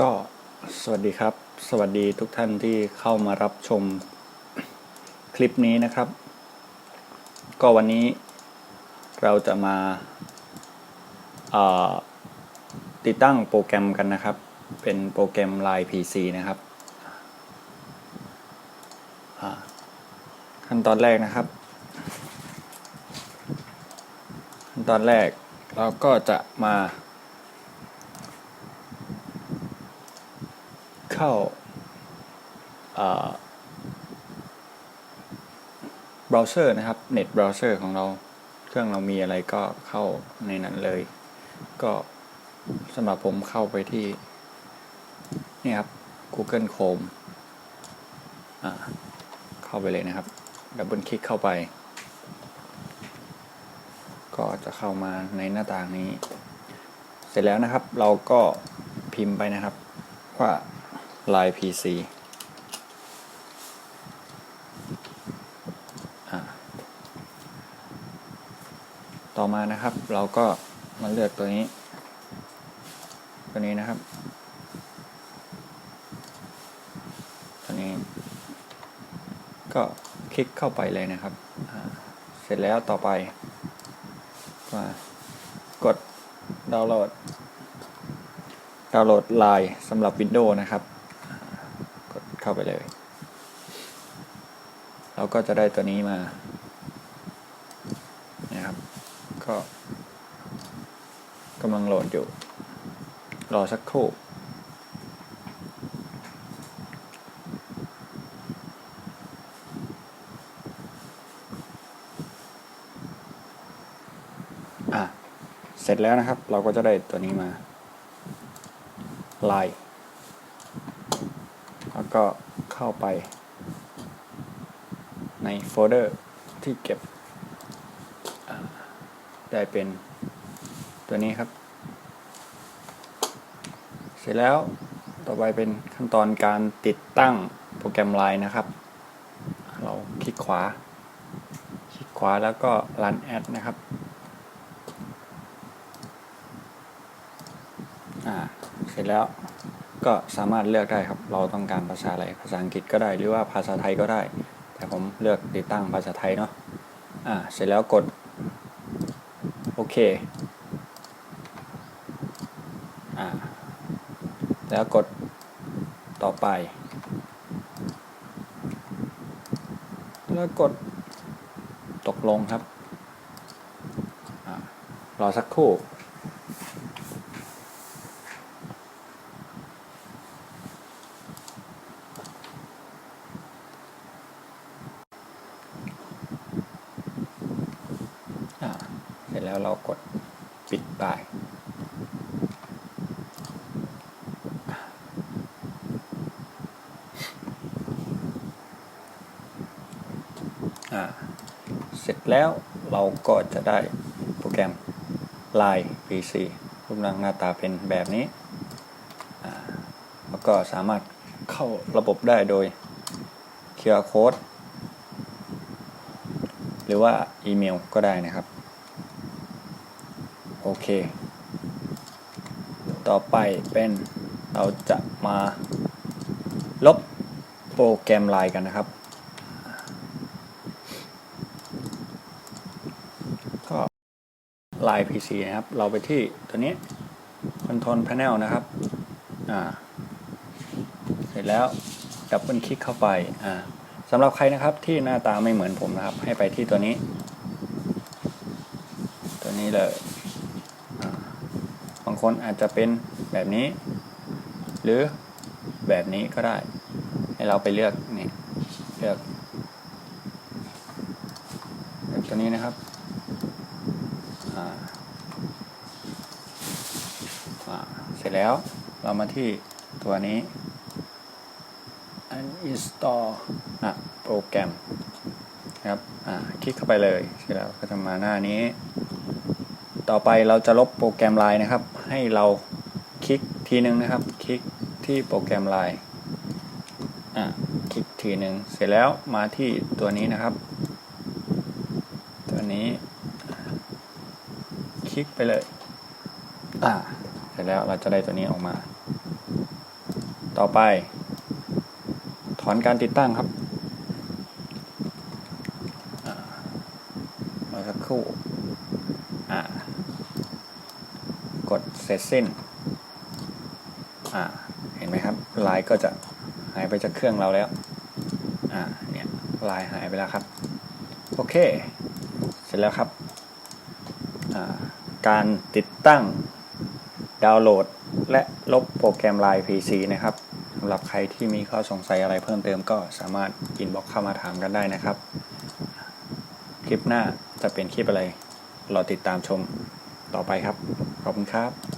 ก็สวัสดีครับ สวัสดีทุกท่านที่เข้ามารับชมคลิปนี้นะครับ ก็วันนี้เราจะมาเอ่อติดตั้งโปรแกรมกันนะครับ เป็นโปรแกรม Line PC นะครับ ขั้นตอนแรกนะครับ ขั้นตอนแรกเราก็จะมา เข้าเบราว์เซอร์นะครับเน็ตเบราว์เซอร์ของเราเครื่องเรามีอะไรก็เข้าในนั้นเลย ก็สำหรับผมเข้าไปที่ นี่ครับ Google Chrome อ่าเข้าไปเลยนะครับดับเบิลคลิกเข้าไป ก็จะเข้ามาในหน้าต่างนี้ เสร็จแล้วนะครับเราก็พิมพ์ไปนะครับว่า l i n e PC ต่อมานะครับเราก็มาเลือกตัวนี้ ตัวนี้นะครับ ตัวนี้ ก็คลิกเข้าไปเลยนะครับ เสร็จแล้วต่อไปมากดดาวน์โหลด ดาวน์โหลดไลน์สำหรับ Windows นะครับ เข้าไปเลย เราก็จะได้ตัวนี้มานะครับ ก็กำลังโหลดอยู่ รอสักครู่อะเสร็จแล้วนะครับ เราก็จะได้ตัวนี้มาไลน์ ก็เข้าไป ในโฟลเดอร์ที่เก็บได้เป็นตัวนี้ครับ เสร็จแล้วต่อไปเป็นขั้นตอนการติดตั้งโปรแกรมไลน์นะครับ เราคลิกขวา คลิกขวาแล้วก็ run ad นะครับอ่าเสร็จแล้ว ก็สามารถเลือกได้ครับ เราต้องการภาษาอะไรภาษาอังกฤษก็ได้หรือว่าภาษาไทยก็ได้ แต่ผมเลือกติดตั้งภาษาไทยเนาะอ่าเสร็จแล้วกดโอเคอ่าแล้วกดต่อไป แล้วกดตกลงครับอ่ารอสักครู่ เสร็จแล้วเรากดปิดไปอ่าเสร็จแล้วเราก็จะได้โปรแกรม Line PC รูปร่างหน้าตาเป็นแบบนี้ แล้วก็สามารถเข้าระบบได้โดย QR Code รือว่าอีเมลก็ได้นะครับ โอเค ต่อไปเป็นเราจะมาลบโปรแกรมไลน์กันนะครับ ก็ Line PC นะครับ เราไปที่ตัวนี้ Control Panel นะครับ อ่า เสร็จแล้วดับเบิลคลิกเข้าไป อ่า สำหรับใครนะครับที่หน้าตาไม่เหมือนผมนะครับ ให้ไปที่ตัวนี้ ตัวนี้เลยบางคนอาจจะเป็นแบบนี้ หรือแบบนี้ก็ได้ ให้เราไปเลือกนี่เลือกตัวนี้นะครับอ่าเสร็จแล้วเรามาที่ตัวนี้ uninstall อะโปรแกรมครับอ่าคลิกเข้าไปเลยเสร็จแล้วก็จะมาหน้านี้ ต่อไปเราจะลบโปรแกรมไลน์นะครับ ให้เราคลิกทีนึงนะครับ คลิกที่โปรแกรมไลน์อะคลิกทีหนึ่งเสร็จแล้วมาที่ตัวนี้นะครับ ตัวนี้ คลิกไปเลยอ่าเสร็จแล้วเราจะได้ตัวนี้ออกมา ต่อไป ถอนการติดตั้งครับอ่ามาสักครู่กดเสร็จสิ้นเห็นไหมครับลายก็จะหายไปจากเครื่องเราแล้วเนี่ยลายหายไปแล้วครับ โอเค เสร็จแล้วครับ การติดตั้งดาวน์โหลดและลบโปรแกรม Line PC นะครับ สำหรับใครที่มีข้อสงสัยอะไรเพิ่มเติมก็สามารถอินบ็อกเข้ามาถามกันได้นะครับ คลิปหน้าจะเป็นคลิปอะไร รอติดตามชมต่อไปครับ ขอบคุณครับ